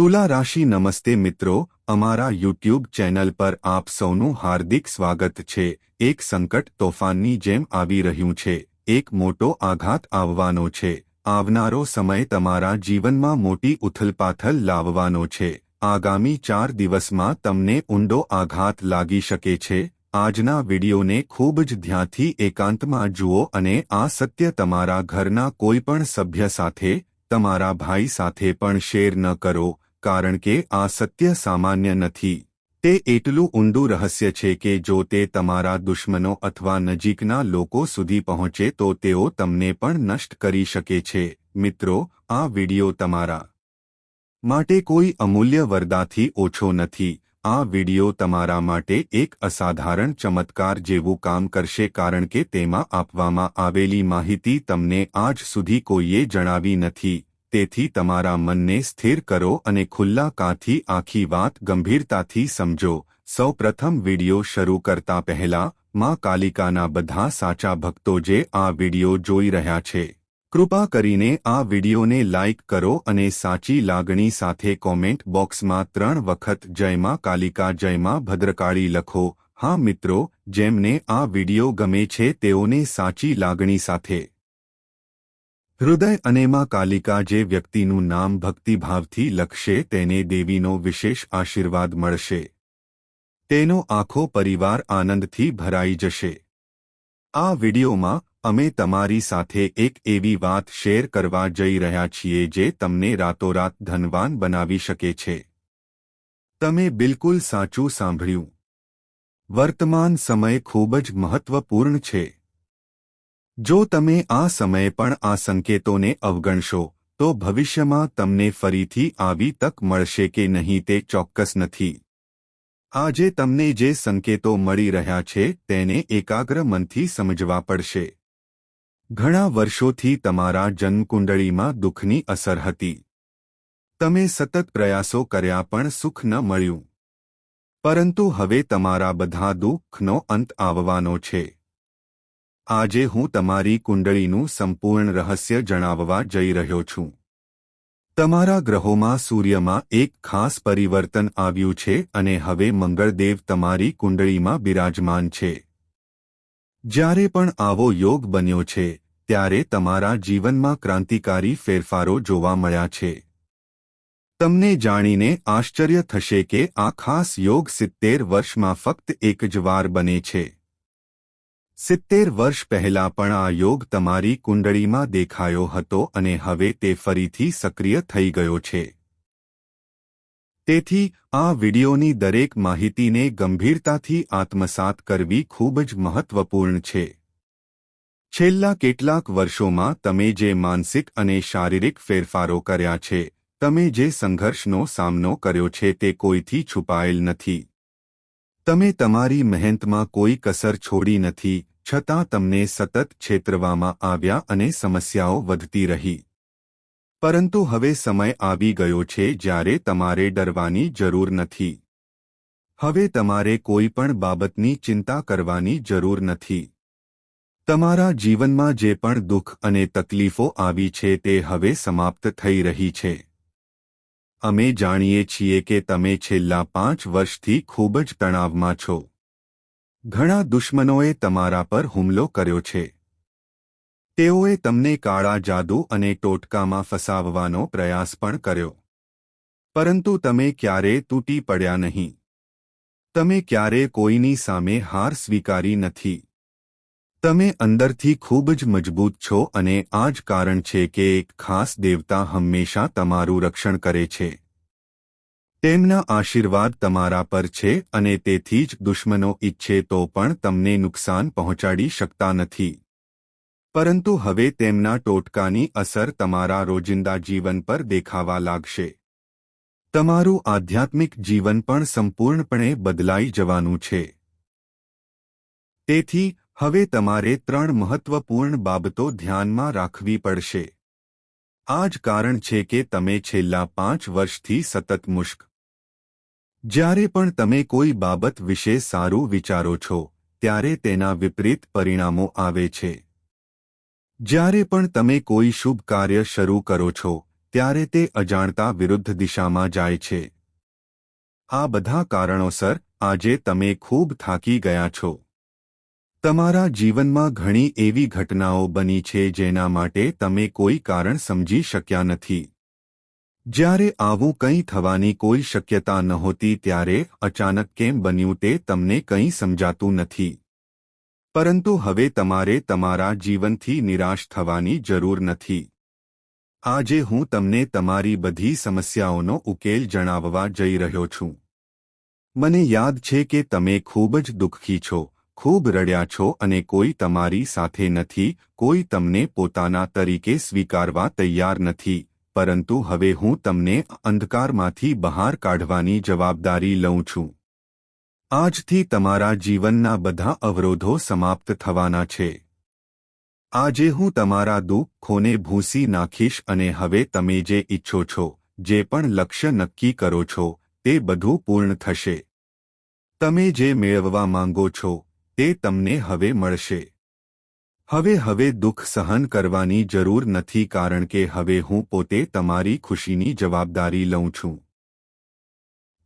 તુલા રાશિ નમસ્તે મિત્રો, અમારા યુટ્યુબ ચેનલ પર આપ સૌનું હાર્દિક સ્વાગત છે. એક સંકટ તોફાનની જેમ આવી રહ્યું છે. એક મોટો આઘાત આવવાનો છે. આવનારો સમય તમારા જીવનમાં મોટી ઉથલપાથલ લાવવાનો છે. આગામી ચાર દિવસમાં તમને ઊંડો આઘાત લાગી શકે છે. આજના વિડીયોને ખૂબ જ ધ્યાનથી એકાંતમાં જુઓ અને આ સત્ય તમારા ઘરના કોઈપણ સભ્ય સાથે, તમારા ભાઈ સાથે પણ શેર ન કરો. કારણ કે આ સત્ય સામાન્ય નથી. તે એટલું ઊંડું રહસ્ય છે કે જો તે તમારા દુશ્મનો અથવા નજીકના લોકો સુધી પહોંચે તો તેઓ તમને પણ નષ્ટ કરી શકે છે. મિત્રો, આ વિડિયો તમારા માટે કોઈ અમૂલ્ય વરદાથી ઓછો નથી. આ વિડિયો તમારા માટે એક અસાધારણ ચમત્કાર જેવું કામ કરશે કારણ કે તેમાં આપવામાં આવેલી માહિતી તમને આજ સુધી કોઈએ જણાવી નથી. તેથી તમારા મનને સ્થિર કરો અને ખુલ્લા કાંથી આખી વાત ગંભીરતાથી સમજો. સૌપ્રથમ વિડિયો શરૂ કરતા પહેલા, માં કાલિકાના બધા સાચા ભક્તો જે આ વીડિયો જોઈ રહ્યા છે, કૃપા કરીને આ વિડીયોને લાઇક કરો અને સાચી લાગણી સાથે કોમેન્ટ બોક્સમાં ત્રણ વખત જયમાં કાલિકા જયમાં ભદ્રકાળી લખો. હા મિત્રો, જેમને આ વિડિયો ગમે છે તેઓને સાચી લાગણી સાથે હૃદય અને માં કાલિકા જે વ્યક્તિનું નામ ભક્તિભાવથી લખશે તેને દેવીનો વિશેષ આશીર્વાદ મળશે. તેનો આખો પરિવાર આનંદથી ભરાઈ જશે. આ વિડિયોમાં અમે તમારી સાથે એક એવી વાત શેર કરવા જઈ રહ્યા છીએ જે તમને રાતોરાત ધનવાન બનાવી શકે છે. તમે બિલકુલ સાચું સાંભળ્યું. વર્તમાન સમય ખૂબ જ મહત્વપૂર્ણ છે. જો તમે આ સમયે પણ આ સંકેતોને અવગણશો, તો ભવિષ્યમાં તમને ફરીથી આવી તક મળશે કે નહીં તે ચોક્કસ નથી. આજે તમને જે સંકેતો મળી રહ્યા છે તેને એકાગ્ર મનથી સમજવા પડશે. ઘણા વર્ષોથી તમારા જન્મકુંડળીમાં દુઃખની અસર હતી. તમે સતત પ્રયાસો કર્યા પણ સુખ ન મળ્યું. પરંતુ હવે તમારા બધા દુઃખનો અંત આવવાનો છે. આજે હું તમારી કુંડળીનું સંપૂર્ણ રહસ્ય જણાવવા જઈ રહ્યો છું. તમારા ગ્રહોમાં સૂર્યમાં એક ખાસ પરિવર્તન આવ્યું છે અને હવે મંગળદેવ તમારી કુંડળીમાં બિરાજમાન છે. જ્યારે પણ આવો યોગ બન્યો છે, ત્યારે તમારા જીવનમાં ક્રાંતિકારી ફેરફારો જોવા મળ્યા છે. તમને જાણીને આશ્ચર્ય થશે કે આ ખાસ યોગ સિત્તેર વર્ષમાં ફક્ત એક જ વાર બને છે. સિત્તેર વર્ષ પહેલા પણ આ યોગ તમારી કુંડળીમાં દેખાયો હતો અને હવે તે ફરીથી સક્રિય થઈ ગયો છે. તેથી, આ વિડિયોની દરેક માહિતીને ગંભીરતાથી આત્મસાત કરવી ખૂબ જ મહત્વપૂર્ણ છે. છેલ્લા કેટલાક વર્ષોમાં તમે જે માનસિક અને શારીરિક ફેરફારો કર્યા છે, તમે જે સંઘર્ષનો સામનો કર્યો છે તે કોઈથી છુપાયેલ નથી. તમે તમારી મહેનતમાં કોઈ કસર છોડી નથી છતાં તમને સતત છેતરવામાં આવ્યા અને સમસ્યાઓ વધતી રહી. પરંતુ હવે સમય આવી ગયો છે જ્યારે તમારે ડરવાની જરૂર નથી. હવે તમારે કોઈ પણ બાબતની ચિંતા કરવાની જરૂર નથી. તમારા જીવનમાં જે પણ દુઃખ અને તકલીફો આવી છે તે હવે સમાપ્ત થઈ રહી છે. અમે જાણીએ છીએ કે તમે છેલ્લા પાંચ વર્ષથી ખૂબ જ તણાવમાં છો. ઘણા દુશ્મનોએ તમારા પર હુમલો કર્યો છે. તેઓએ તમને કાળા જાદુ અને ટોટકામાં ફસાવવાનો પ્રયાસ પણ કર્યો. પરંતુ તમે ક્યારે તૂટી પડ્યા નહીં. તમે ક્યારે કોઈની સામે હાર સ્વીકારી નથી. તમે અંદરથી ખૂબ જ મજબૂત છો અને આ જ કારણ છે કે એક ખાસ દેવતા હંમેશા તમારું રક્ષણ કરે છે. તેમના આશીર્વાદ તમારા પર છે અને તેથી જ દુશ્મનો ઈચ્છે તો પણ તમને નુકસાન પહોંચાડી શકતા નથી. પરંતુ હવે તેમના ટોટકાની અસર તમારા રોજિંદા જીવન પર દેખાવા લાગશે. તમારું આધ્યાત્મિક જીવન પણ સંપૂર્ણપણે બદલાઈ જવાનું છે. તેથી, હવે તમારે ત્રણ મહત્વપૂર્ણ બાબતો ધ્યાનમાં રાખવી પડશે. આ જ કારણ છે કે તમે છેલ્લા પાંચ વર્ષથી સતત મુશ્ક જ્યારે પણ તમે કોઈ બાબત વિશે સારું વિચારો છો, ત્યારે તેના વિપરીત પરિણામો આવે છે. જ્યારે પણ તમે કોઈ શુભ કાર્ય શરૂ કરો છો, ત્યારે તે અજાણતા વિરુદ્ધ દિશામાં જાય છે. આ બધા કારણોસર, આજે તમે ખૂબ થાકી ગયા છો. તમારા જીવનમાં ઘણી એવી ઘટનાઓ બની છે જેના માટે તમે કોઈ કારણ સમજી શક્યા નથી. જ્યારે આવું કંઈ થવાની કોઈ શક્યતા નહોતી ત્યારે અચાનક કેમ બન્યું તે તમને કંઈ સમજાતું નથી. પરંતુ હવે તમારે તમારા જીવનથી નિરાશ થવાની જરૂર નથી. આજે હું તમને તમારી બધી સમસ્યાઓનો ઉકેલ જણાવવા જઈ રહ્યો છું. મને યાદ છે કે તમે ખૂબ જ દુઃખી છો, ખૂબ રડ્યા છો અને કોઈ તમારી સાથે નથી, કોઈ તમને પોતાના તરીકે સ્વીકારવા તૈયાર નથી. પરંતુ હવે હું તમને અંધકારમાંથી બહાર કાઢવાની જવાબદારી લઉં છું. આજથી તમારા જીવનના બધા અવરોધો સમાપ્ત થવાના છે. આજે હું તમારા દુઃખોને ભૂસી નાખીશ અને હવે તમે જે ઈચ્છો છો, જે પણ લક્ષ્ય નક્કી કરો છો, તે બધું પૂર્ણ થશે. તમે જે મેળવવા માંગો છો, તે તમને હવે મળશે. હવે હવે દુઃખ સહન કરવાની જરૂર નથી કારણ કે હવે હું પોતે તમારી ખુશીની જવાબદારી લઉં છું.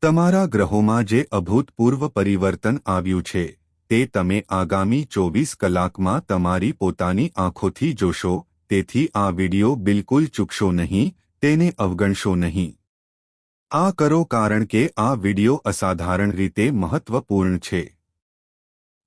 તમારા ગ્રહોમાં જે અભૂતપૂર્વ પરિવર્તન આવ્યું છે, તે તમે આગામી ચોવીસ કલાકમાં તમારી પોતાની આંખોથી જોશો, તેથી આ વિડિયો બિલકુલ ચૂકશો નહીં, તેને અવગણશો નહીં. આ કરો કારણ કે આ વિડિયો અસાધારણ રીતે મહત્વપૂર્ણ છે.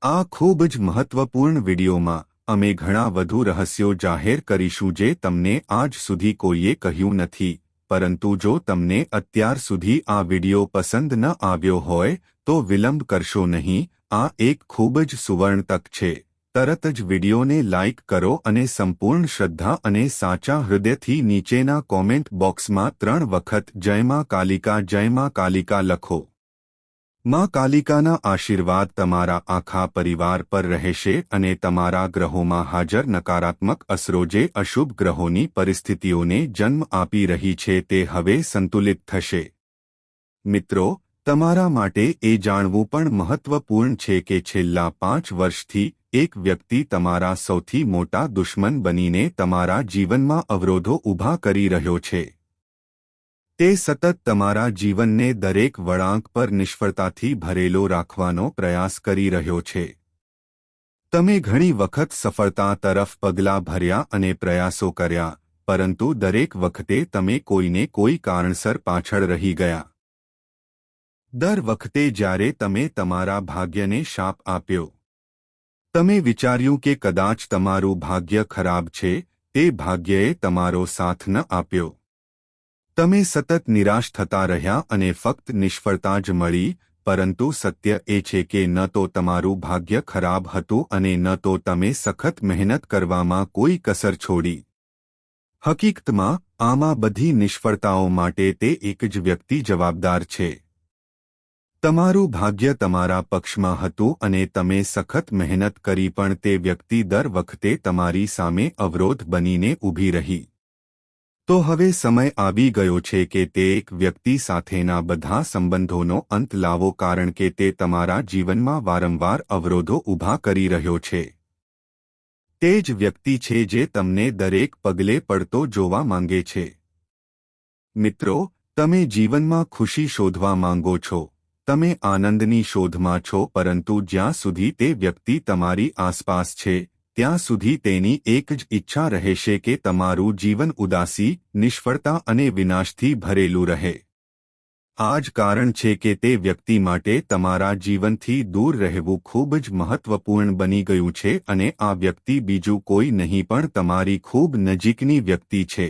આ ખૂબ જ મહત્વપૂર્ણ વિડિયોમાં અમે ઘણા વધુ રહસ્યો જાહેર કરીશું જે તમને આજ સુધી કોઈએ કહ્યું નથી. પરંતુ જો તમને અત્યાર સુધી આ વિડિયો પસંદ ન આવ્યો હોય, તો વિલંબ કરશો નહીં. આ એક ખૂબ જ સુવર્ણ તક છે. તરત જ વિડિયોને લાઇક કરો અને સંપૂર્ણ શ્રદ્ધા અને સાચા હૃદયથી નીચેના કોમેન્ટ બોક્સમાં ત્રણ વખત જયમાં કાલિકા જયમાં કાલિકા લખો. માં કાલિકાના આશીર્વાદ તમારા આખા પરિવાર પર રહેશે અને તમારા ગ્રહોમાં હાજર નકારાત્મક અસરો જે અશુભ ગ્રહોની પરિસ્થિતિઓને જન્મ આપી રહી છે તે હવે સંતુલિત થશે. મિત્રો, તમારા માટે એ જાણવું પણ મહત્વપૂર્ણ છે કે છેલ્લા પાંચ વર્ષથી એક વ્યક્તિ તમારા સૌથી મોટા દુશ્મન બનીને તમારા જીવનમાં અવરોધો ઊભા કરી રહ્યો છે. તે સતત તમારા જીવનને દરેક વળાંક પર નિષ્ફળતાથી ભરેલો રાખવાનો પ્રયાસ કરી રહ્યો છે. તમે ઘણી વખત સફળતા તરફ પગલાં ભર્યા અને પ્રયાસો કર્યા, પરંતુ દરેક વખતે તમે કોઈને કોઈ કારણસર પાછળ રહી ગયા. દર વખતે જ્યારે તમે તમારા ભાગ્યને શાપ આપ્યો. તમે વિચાર્યું કે કદાચ તમારું ભાગ્ય ખરાબ છે, તે ભાગ્યએ તમારો સાથ ન આપ્યો. તમે સતત નિરાશ થતા રહ્યા અને ફક્ત નિષ્ફળતા જ મળી, પરંતુ સત્ય એ છે કે ન તો તમારું ભાગ્ય ખરાબ હતું અને ન તો તમે સખત મહેનત કરવામાં કોઈ કસર છોડી. હકીકતમાં, આમાં બધી નિષ્ફળતાઓ માટે તે એક જ વ્યક્તિ જવાબદાર છે. તમારું ભાગ્ય તમારા પક્ષમાં હતું અને તમે સખત મહેનત કરી પણ તે વ્યક્તિ દર વખતે તમારી સામે અવરોધ બનીને ઊભી રહી. તો હવે સમય આવી ગયો છે કે તે એક વ્યક્તિ સાથેના બધા સંબંધોનો અંત લાવો કારણ કે તે તમારા જીવનમાં વારંવાર અવરોધો ઊભા કરી રહ્યો છે. તે જ વ્યક્તિ છે જે તમને દરેક પગલે પડતો જોવા માંગે છે. મિત્રો, તમે જીવનમાં ખુશી શોધવા માંગો છો. તમે આનંદની શોધમાં છો, પરંતુ જ્યાં સુધી તે વ્યક્તિ તમારી આસપાસ છે ત્યાં સુધી તેની એક જ ઈચ્છા રહેશે કે તમારું જીવન ઉદાસી, નિષ્ફળતા અને વિનાશથી ભરેલું રહે. આ જ કારણ છે કે તે વ્યક્તિ માટે તમારા જીવનથી દૂર રહેવું ખૂબ જ મહત્વપૂર્ણ બની ગયું છે અને આ વ્યક્તિ બીજું કોઈ નહીં પણ તમારી ખૂબ નજીકની વ્યક્તિ છે.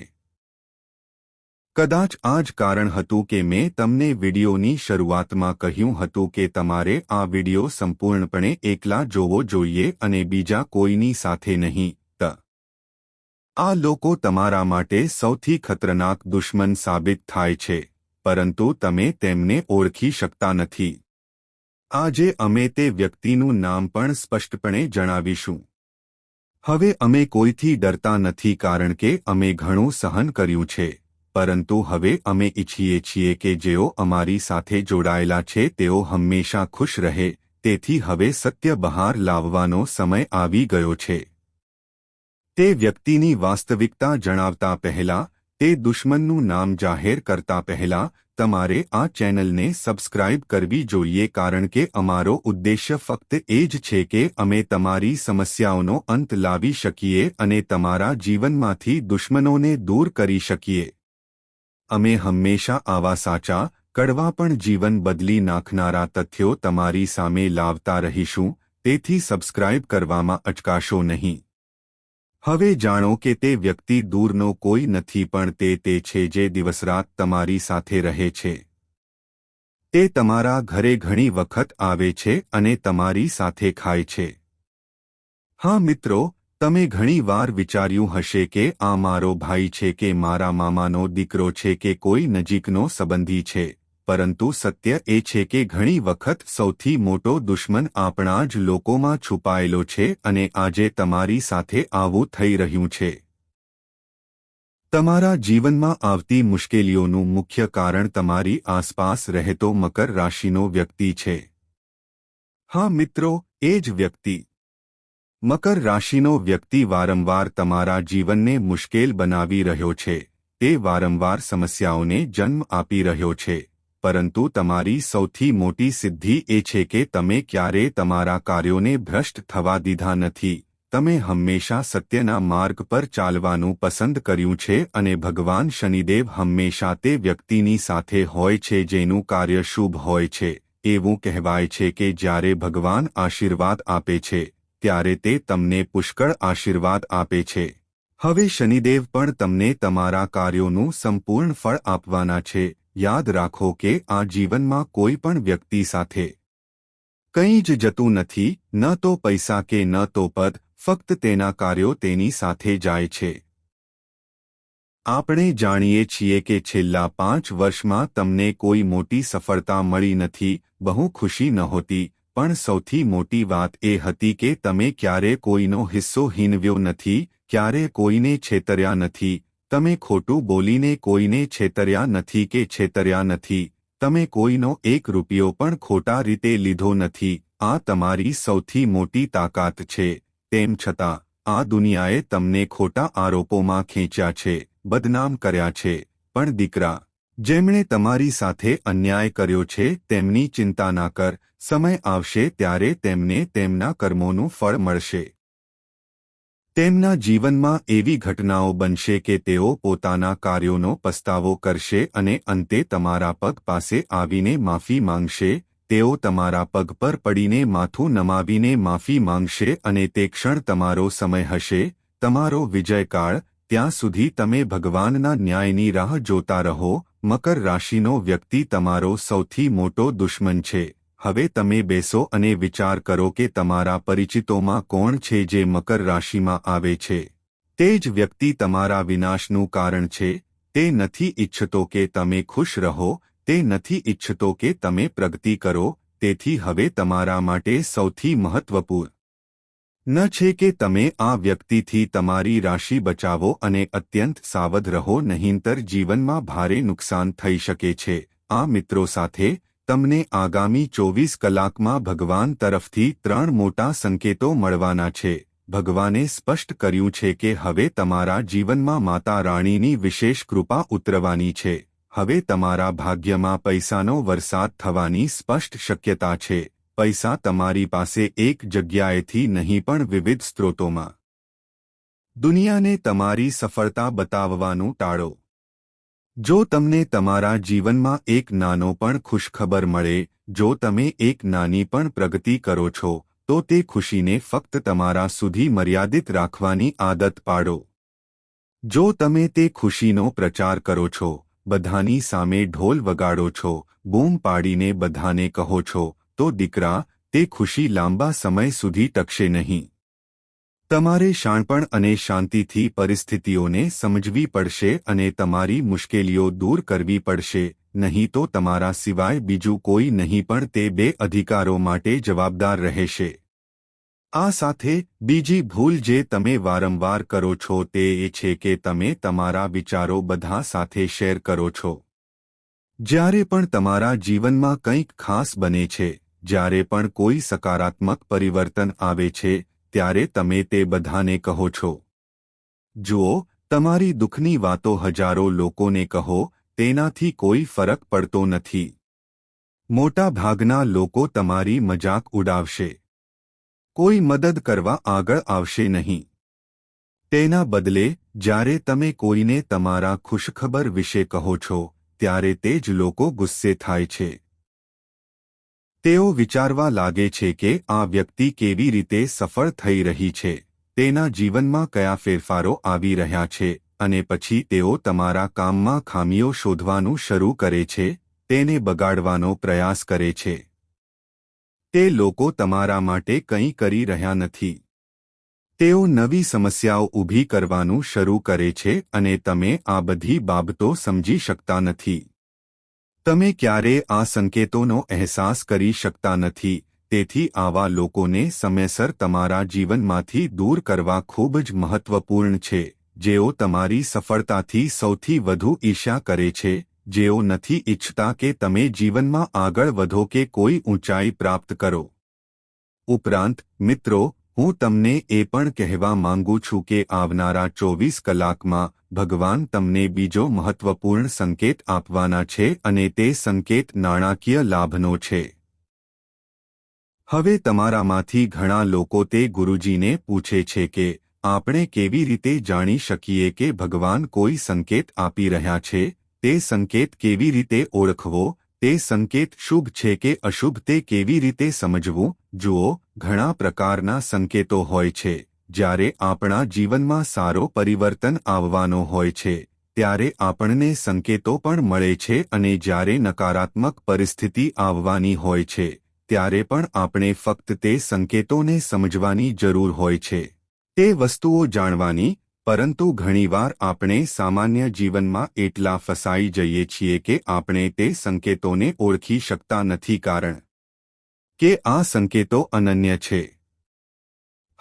કદાચ આ જ કારણ હતું કે મેં તમને વિડિયોની શરૂઆતમાં કહ્યું હતું કે તમારે આ વિડિયો સંપૂર્ણપણે એકલા જોવો જોઈએ અને બીજા કોઈની સાથે નહીં, ત. આ લોકો તમારા માટે સૌથી ખતરનાક દુશ્મન સાબિત થાય છે, પરંતુ તમે તેમને ઓળખી શકતા નથી. આજે અમે તે વ્યક્તિનું નામ પણ સ્પષ્ટપણે જણાવીશું. હવે અમે કોઈથી ડરતા નથી કારણ કે અમે ઘણું સહન કર્યું છે. પરંતુ હવે અમે ઈચ્છીએ છીએ કે જેઓ અમારી સાથે જોડાયેલા છે તેઓ હંમેશા ખુશ રહે, તેથી હવે સત્ય બહાર લાવવાનો સમય આવી ગયો છે. તે વ્યક્તિની વાસ્તવિકતા જણાવતા પહેલા, તે દુશ્મનનું નામ જાહેર કરતા પહેલા, તમારે આ ચેનલને સબસ્ક્રાઇબ કરવી જોઈએ કારણ કે અમારો ઉદ્દેશ્ય ફક્ત એ જ છે કે અમે તમારી સમસ્યાઓનો અંત લાવી શકીએ અને તમારા જીવનમાંથી દુશ્મનોને દૂર કરી શકીએ. અમે હંમેશા આવા સાચા, કડવા પણ જીવન બદલી નાખનારા તથ્યો તમારી સામે લાવતા રહીશું, તેથી સબસ્ક્રાઇબ કરવામાં અચકાશો નહીં. હવે જાણો કે તે વ્યક્તિ દૂરનો કોઈ નથી પણ તે તે છે જે દિવસરાત તમારી સાથે રહે છે. તે તમારા ઘરે ઘણી વખત આવે છે અને તમારી સાથે ખાય છે. હા મિત્રો તમે ઘણી વાર વિચાર્યું હશે કે આ મારો ભાઈ છે કે મારા મામાનો દીકરો છે કે કોઈ નજીકનો સંબંધી છે, પરંતુ સત્ય એ છે કે ઘણી વખત સૌથી મોટો દુશ્મન આપણા જ લોકોમાં છુપાયેલો છે અને આજે તમારી સાથે આવું થઈ રહ્યું છે. તમારા જીવનમાં આવતી મુશ્કેલીઓનું મુખ્ય કારણ તમારી આસપાસ રહેતો મકર રાશિનો વ્યક્તિ છે. હા મિત્રો, એ જ વ્યક્તિ. મકર રાશિનો વ્યક્તિ વારંવાર તમારા જીવનને મુશ્કેલ બનાવી રહ્યો છે. તે વારંવાર સમસ્યાઓને જન્મ આપી રહ્યો છે. પરંતુ તમારી સૌથી મોટી સિદ્ધિ એ છે કે તમે ક્યારે તમારા કાર્યોને ભ્રષ્ટ થવા દીધા નથી. તમે હંમેશા સત્યના માર્ગ પર ચાલવાનું પસંદ કર્યું છે અને ભગવાન શનિદેવ હંમેશા તે વ્યક્તિની સાથે હોય છે જેનું કાર્ય શુભ હોય છે. એવું કહેવાય છે કે જ્યારે ભગવાન આશીર્વાદ આપે છે ત્યારે તે તમને પુષ્કળ આશીર્વાદ આપે છે. હવે શનિદેવ પણ તમને તમારા કાર્યોનું સંપૂર્ણ ફળ આપવાના છે. યાદ રાખો કે આ જીવનમાં કોઈ પણ વ્યક્તિ સાથે કંઈ જ જતું નથી, ન તો પૈસા કે ન તો પદ, ફક્ત તેના કાર્યો તેની સાથે જાય છે. આપણે જાણીએ છીએ કે છેલ્લા પાંચ વર્ષમાં તમને કોઈ મોટી સફળતા મળી નથી, બહુ ખુશી નહોતી પણ સૌથી મોટી વાત એ હતી કે તમે ક્યારે કોઈનો હિસ્સો હીનવ્યો નથી, ક્યારે કોઈને છેતર્યા નથી, તમે ખોટું બોલીને કોઈને છેતર્યા નથી કે છેતર્યા નથી, તમે કોઈનો એક રૂપિયો પણ ખોટા રીતે લીધો નથી, આ તમારી સૌથી મોટી તાકાત છે, તેમ છતાં, આ દુનિયાએ તમને ખોટા આરોપોમાં ખેંચ્યા છે, બદનામ કર્યા છે, પણ દીકરા જેમણે તમારી સાથે અન્યાય કર્યો છે, તેમની ચિંતા ના કર, સમય આવશે ત્યારે તેમને તેમના કર્મોનું ફળ મળશે. તેમના જીવનમાં એવી ઘટનાઓ બનશે કે તેઓ પોતાના કાર્યોનો પસ્તાવો કરશે અને અંતે તમારા પગ પાસે આવીને માફી માંગશે, તેઓ તમારા પગ પર પડીને માથું નમાવીને માફી માંગશે અને તે ક્ષણ તમારો સમય હશે, તમારો વિજયકાળ, ત્યાં સુધી તમે ભગવાનના ન્યાયની રાહ જોતા રહો મકર રાશિનો વ્યક્તિ તમારો સૌથી મોટો દુશ્મન છે. હવે તમે બેસો અને વિચાર કરો કે તમારા પરિચિતોમાં કોણ છે જે મકર રાશિમાં આવે છે. તે જ વ્યક્તિ તમારા વિનાશનું કારણ છે. તે નથી ઇચ્છતો કે તમે ખુશ રહો, તે નથી ઇચ્છતો કે તમે પ્રગતિ કરો, તેથી હવે તમારા માટે સૌથી મહત્વપૂર્ણ ન છે કે તમે આ વ્યક્તિથી તમારી રાશિ બચાવો અને અત્યંત સાવધ રહો, નહીંતર જીવનમાં ભારે નુકસાન થઈ શકે છે. આ મિત્રો સાથે તમને આગામી ચોવીસ કલાકમાં ભગવાન તરફથી ત્રણ મોટા સંકેતો મળવાના છે. ભગવાને સ્પષ્ટ કર્યું છે કે હવે તમારા જીવનમાં માતા રાણીની વિશેષ કૃપા ઉતરવાની છે. હવે તમારા ભાગ્યમાં પૈસાનો વરસાદ થવાની સ્પષ્ટ શક્યતા છે. પૈસા તમારી પાસે એક જગ્યાએથી નહીં પણ વિવિધ સ્ત્રોતોમાં. દુનિયાને તમારી સફળતા બતાવવાનું ટાળો. જો તમને તમારા જીવનમાં એક નાનો પણ ખુશખબર મળે, જો તમે એક નાની પણ પ્રગતિ કરો છો, તો તે ખુશીને ફક્ત તમારા સુધી મર્યાદિત રાખવાની આદત પાડો. જો તમે તે ખુશીનો પ્રચાર કરો છો, બધાની સામે ઢોલ વગાડો છો, બૂમ પાડીને બધાને કહો છો તો દીકરા, તે ખુશી લાંબા સમય સુધી ટકશે નહીં. તમારે શાણપણ અને શાંતિથી પરિસ્થિતિઓને સમજવી પડશે અને તમારી મુશ્કેલીઓ દૂર કરવી પડશે, નહીં તો તમારા સિવાય બીજું કોઈ નહીં પણ તે બે અધિકારો માટે જવાબદાર રહેશે. આ સાથે, બીજી ભૂલ જે તમે વારંવાર કરો છો તે એ છે કે તમે તમારા વિચારો બધા સાથે શેર કરો છો. જ્યારે પણ તમારા જીવનમાં કંઈક ખાસ બને છે જ્યારે પણ કોઈ સકારાત્મક પરિવર્તન આવે છે, ત્યારે તમે તે બધાને કહો છો. જુઓ, તમારી દુઃખની વાતો હજારો લોકોને કહો, તેનાથી કોઈ ફરક પડતો નથી. મોટાભાગના લોકો તમારી મજાક ઉડાવશે. કોઈ મદદ કરવા આગળ આવશે નહીં. તેના બદલે, જ્યારે તમે કોઈને તમારા ખુશખબર વિશે કહો છો, ત્યારે તે જ લોકો ગુસ્સે થાય છે. તેઓ વિચારવા લાગે છે કે આ વ્યક્તિ કેવી રીતે સફળ થઈ રહી છે. તેના જીવનમાં કયા ફેરફારો આવી રહ્યા છે અને પછી તેઓ તમારા કામમાં ખામીઓ શોધવાનું શરૂ કરે છે, તેને બગાડવાનો પ્રયાસ કરે છે. તે લોકો તમારા માટે કંઈ કરી રહ્યા નથી. તેઓ નવી સમસ્યાઓ ઊભી કરવાનું શરૂ કરે છે અને તમે આ બધી બાબતો સમજી શકતા નથી. તમે ક્યારે આ સંકેતોનો અહેસાસ કરી શકતા નથી, તેથી આવા લોકોને સમયસર તમારા જીવનમાંથી દૂર કરવા ખૂબ જ મહત્વપૂર્ણ છે, જેઓ તમારી સફળતાથી સૌથી વધુ ઈર્ષા કરે છે, જેઓ નથી ઈચ્છતા કે તમે જીવનમાં આગળ વધો કે કોઈ ઊંચાઈ પ્રાપ્ત કરો. ઉપરાંત, મિત્રો હું તમને એ પણ કહેવા માંગુ છું કે આવનારા ચોવીસ કલાકમાં ભગવાન તમને બીજો મહત્વપૂર્ણ સંકેત આપવાના છે અને તે સંકેત નાણાકીય લાભનો છે. હવે તમારામાંથી ઘણા લોકો તે ગુરુજીને પૂછે છે કે, આપણે કેવી રીતે જાણી શકીએ કે ભગવાન કોઈ સંકેત આપી રહ્યા છે? તે સંકેત કેવી રીતે ઓળખવો? તે સંકેત શુભ છે કે અશુભ? તે કેવી રીતે સમજવું? જુઓ, ઘણા પ્રકારના સંકેતો હોય છે. જ્યારે આપણા જીવનમાં સારો પરિવર્તન આવવાનો હોય છે, ત્યારે આપણને સંકેતો પણ મળે છે અને જ્યારે નકારાત્મક પરિસ્થિતિ આવવાની હોય છે, ત્યારે પણ આપણે ફક્ત તે સંકેતોને સમજવાની જરૂર હોય છે. તે વસ્તુઓ જાણવાની, પરંતુ ઘણીવાર આપણે સામાન્ય જીવનમાં એટલા ફસાઈ જઈએ છીએ કે આપણે તે સંકેતોને ઓળખી શકતા નથી કારણ કે આ સંકેતો અનન્ય છે.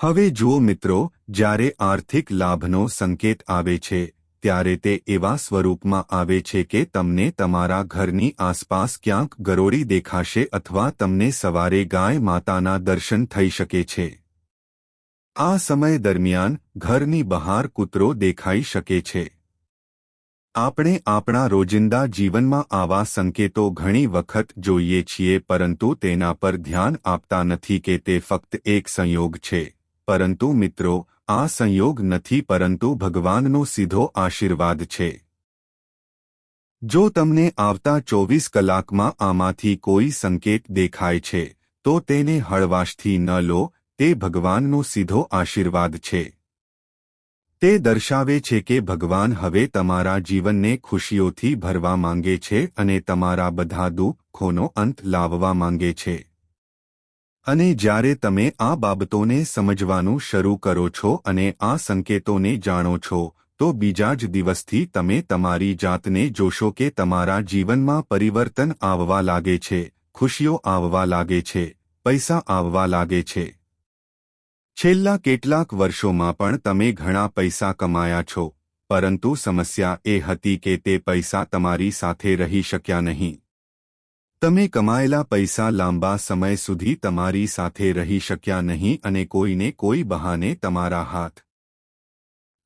હવે જુઓ મિત્રો, જ્યારે આર્થિક લાભનો સંકેત આવે છે, ત્યારે તે એવા સ્વરૂપમાં આવે છે કે તમને તમારા ઘરની આસપાસ ક્યાંક ગરોળી દેખાશે અથવા તમને સવારે ગાય માતાના દર્શન થઈ શકે છે. આ સમય દરમિયાન ઘરની બહાર કૂતરો દેખાઈ શકે છે. આપણે આપણા રોજિંદા જીવનમાં આવા સંકેતો ઘણી વખત જોઈએ છીએ, પરંતુ તેના પર ધ્યાન આપતા નથી કે તે ફક્ત એક સંયોગ છે. પરંતુ મિત્રો, આ સંયોગ નથી, પરંતુ ભગવાનનો સીધો આશીર્વાદ છે. જો તમને આવતા ચોવીસ કલાકમાં આમાંથી કોઈ સંકેત દેખાય છે, તો તેને હળવાશથી ન લો, તે ભગવાનનો સીધો આશીર્વાદ છે. તે દર્શાવે છે કે ભગવાન હવે તમારા જીવનને ખુશીઓથી ભરવા માંગે છે અને તમારા બધા દુઃખોનો અંત લાવવા માંગે છે. અને જ્યારે તમે આ બાબતોને સમજવાનું શરૂ કરો છો અને આ સંકેતોને જાણો છો, તો બીજા જ દિવસથી તમે તમારી જાતને જોશો કે તમારા જીવનમાં પરિવર્તન આવવા લાગે છે, ખુશીઓ આવવા લાગે છે, પૈસા આવવા લાગે છે. છેલ્લા કેટલાક વર્ષોમાં પણ તમે ઘણા પૈસા કમાયા છો, પરંતુ સમસ્યા એ હતી કે તે પૈસા તમારી સાથે રહી શક્યા નહીં. તમે કમાયેલા પૈસા લાંબા સમય સુધી તમારી સાથે રહી શક્યા નહીં અને કોઈને કોઈ બહાને તમારા હાથ.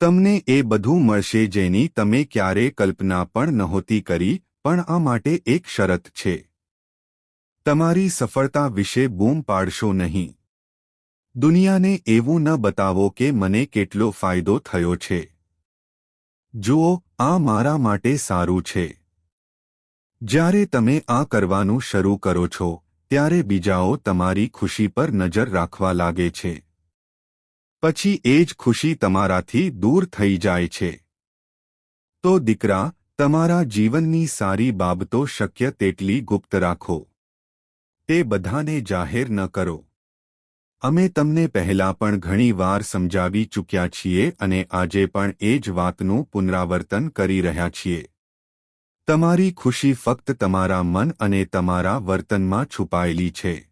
તમને એ બધું મળશે જેની તમે ક્યારે કલ્પના પણ નહોતી કરી, પણ આ માટે એક શરત છે. તમારી સફળતા વિશે બૂમ પાડશો નહીં. દુનિયાને એવું ન બતાવો કે મને કેટલો ફાયદો થયો છે. જુઓ, આ મારા માટે સારું છે. જ્યારે તમે આ કરવાનું શરૂ કરો છો, ત્યારે બીજાઓ તમારી ખુશી પર નજર રાખવા લાગે છે. પછી એ જ ખુશી તમારાથી દૂર થઈ જાય છે. તો દીકરા, તમારા જીવનની સારી બાબતો શક્ય તેટલી ગુપ્ત રાખો. તે બધાને જાહેર ન કરો. અમે તમને પહેલા પણ ઘણી વાર સમજાવી ચૂક્યા છીએ અને આજે પણ એ જ વાતનું પુનરાવર્તન કરી રહ્યા છીએ. તમારી ખુશી ફક્ત તમારા મન અને તમારા વર્તનમાં છુપાયેલી છે.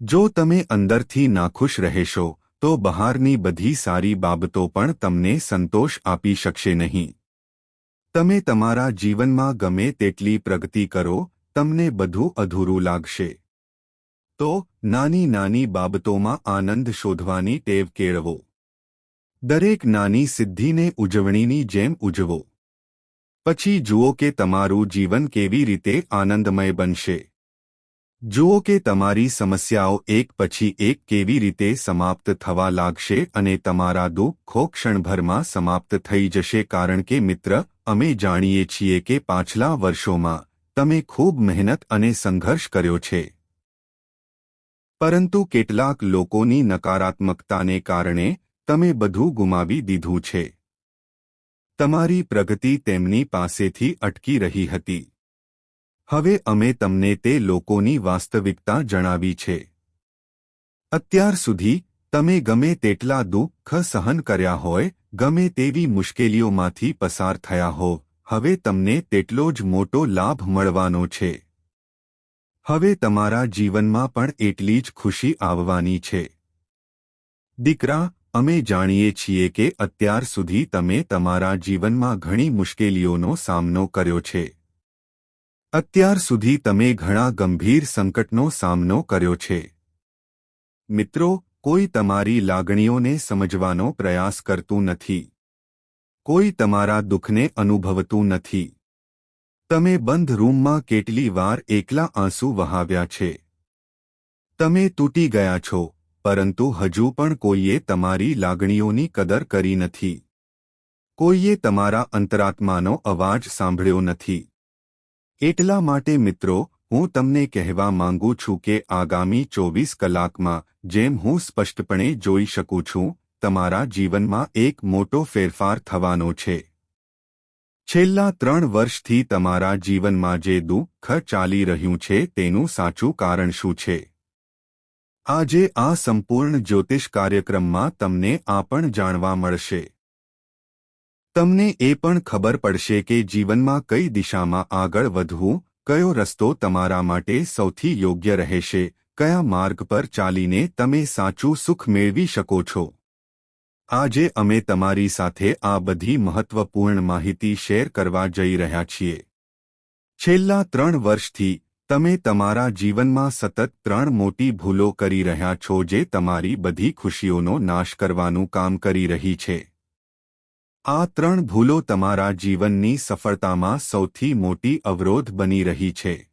જો તમે અંદરથી નાખુશ રહેશો, તો બહારની બધી સારી બાબતો પણ તમને સંતોષ આપી શકશે નહીં. તમે તમારા જીવનમાં ગમે તેટલી પ્રગતિ કરો, તમને બધું અધૂરું લાગશે. તો નાની નાની બાબતોમાં આનંદ શોધવાની ટેવ કેળવો. દરેક નાની સિદ્ધિને ઉજવણીની જેમ ઉજવો. પછી જુઓ કે તમારું જીવન કેવી રીતે આનંદમય બનશે. જુઓ કે તમારી સમસ્યાઓ એક પછી એક કેવી રીતે સમાપ્ત થવા લાગશે અને તમારા દુઃખો ક્ષણભરમાં સમાપ્ત થઈ જશે કારણ કે મિત્ર, અમે જાણીએ છીએ કે પાછલા વર્ષોમાં તમે ખૂબ મહેનત અને સંઘર્ષ કર્યો છે. પરંતુ કેટલાક લોકોની નકારાત્મકતાને કારણે તમે બધું ગુમાવી દીધું છે. તમારી પ્રગતિ તેમની પાસેથી અટકી રહી હતી. હવે અમે તમને તે લોકોની વાસ્તવિકતા જણાવી છે. અત્યાર સુધી, તમે ગમે તેટલા દુઃખ સહન કર્યા હોય, ગમે તેવી મુશ્કેલીઓમાંથી પસાર થયા હો, હવે તમને તેટલો જ મોટો લાભ મળવાનો છે. હવે તમારા જીવનમાં પણ એટલી જ ખુશી આવવાની છે. દીકરા, અમે જાણીએ છીએ કે અત્યાર સુધી તમે તમારા જીવનમાં ઘણી મુશ્કેલીઓનો સામનો કર્યો છે. અત્યાર સુધી તમે ઘણા ગંભીર સંકટનો સામનો કર્યો છે. મિત્રો, કોઈ તમારી લાગણીઓને સમજવાનો પ્રયાસ કરતું નથી. કોઈ તમારા દુઃખને અનુભવતું નથી. તમે બંધ રૂમમાં કેટલી વાર એકલા આંસુ વહાવ્યા છે? તમે તૂટી ગયા છો, પરંતુ હજુ પણ કોઈએ તમારી લાગણીઓની કદર કરી નથી. કોઈએ તમારા અંતરાત્માનો અવાજ સાંભળ્યો નથી. એટલા માટે મિત્રો, હું તમને કહેવા માંગુ છું કે આગામી ચોવીસ કલાકમાં, જેમ હું સ્પષ્ટપણે જોઈ શકું છું, તમારા જીવનમાં એક મોટો ફેરફાર થવાનો છે. છેલ્લા ત્રણ વર્ષથી તમારા જીવનમાં જે દુઃખ ચાલી રહ્યું છે તેનું સાચું કારણ શું છે? આજે આ સંપૂર્ણ જ્યોતિષ કાર્યક્રમમાં તમને આ પણ જાણવા મળશે. તમને એ પણ ખબર પડશે કે જીવનમાં કઈ દિશામાં આગળ વધવું, કયો રસ્તો તમારા માટે સૌથી યોગ્ય રહેશે, કયા માર્ગ પર ચાલીને તમે સાચું સુખ મેળવી શકો છો. આજે અમે તમારી સાથે આ બધી મહત્વપૂર્ણ માહિતી શેર કરવા જઈ રહ્યા છીએ. છેલ્લા ત્રણ વર્ષથી, તમે તમારા જીવનમાં સતત ત્રણ મોટી ભૂલો કરી રહ્યા છો જે તમારી બધી ખુશીઓનો નાશ કરવાનું કામ કરી રહી છે. આ ત્રણ ભૂલો તમારા જીવનની સફળતામાં સૌથી મોટી અવરોધ બની રહી છે.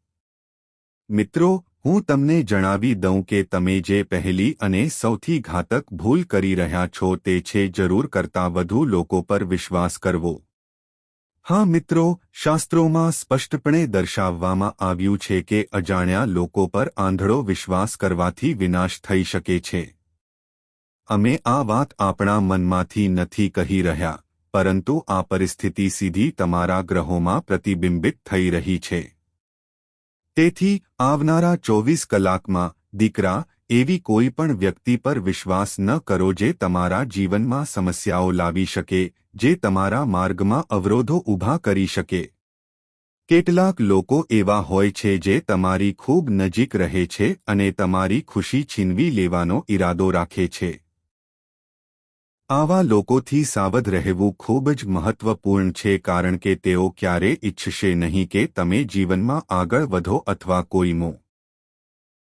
મિત્રો હું તમને જણાવી દઉં કે તમે જે પહેલી અને સૌથી ઘાતક ભૂલ કરી રહ્યા છો તે છે જરૂર કરતાં વધુ લોકો પર વિશ્વાસ કરવો. હા મિત્રો, શાસ્ત્રોમાં સ્પષ્ટપણે દર્શાવવામાં આવ્યું છે કે અજાણ્યા લોકો પર આંધળો વિશ્વાસ કરવાથી વિનાશ થઈ શકે છે. અમે આ વાત આપણા મનમાંથી નથી કહી રહ્યા, પરંતુ આ પરિસ્થિતિ સીધી તમારા ગ્રહોમાં પ્રતિબિંબિત થઈ રહી છે. તેથી આવનારા ચોવીસ કલાકમાં દીકરા એવી કોઈ પણ વ્યક્તિ પર વિશ્વાસ ન કરો જે તમારા જીવનમાં સમસ્યાઓ લાવી શકે, જે તમારા માર્ગમાં અવરોધો ઊભા કરી શકે. કેટલાક લોકો એવા હોય છે જે તમારી ખૂબ નજીક રહે છે અને તમારી ખુશી છીનવી લેવાનો ઇરાદો રાખે છે. આવા લોકોથી સાવધ રહેવું ખૂબ જ મહત્વપૂર્ણ છે કારણ કે તેઓ ક્યારે ઇચ્છશે નહીં કે તમે જીવનમાં આગળ વધો અથવા કોઈ મો.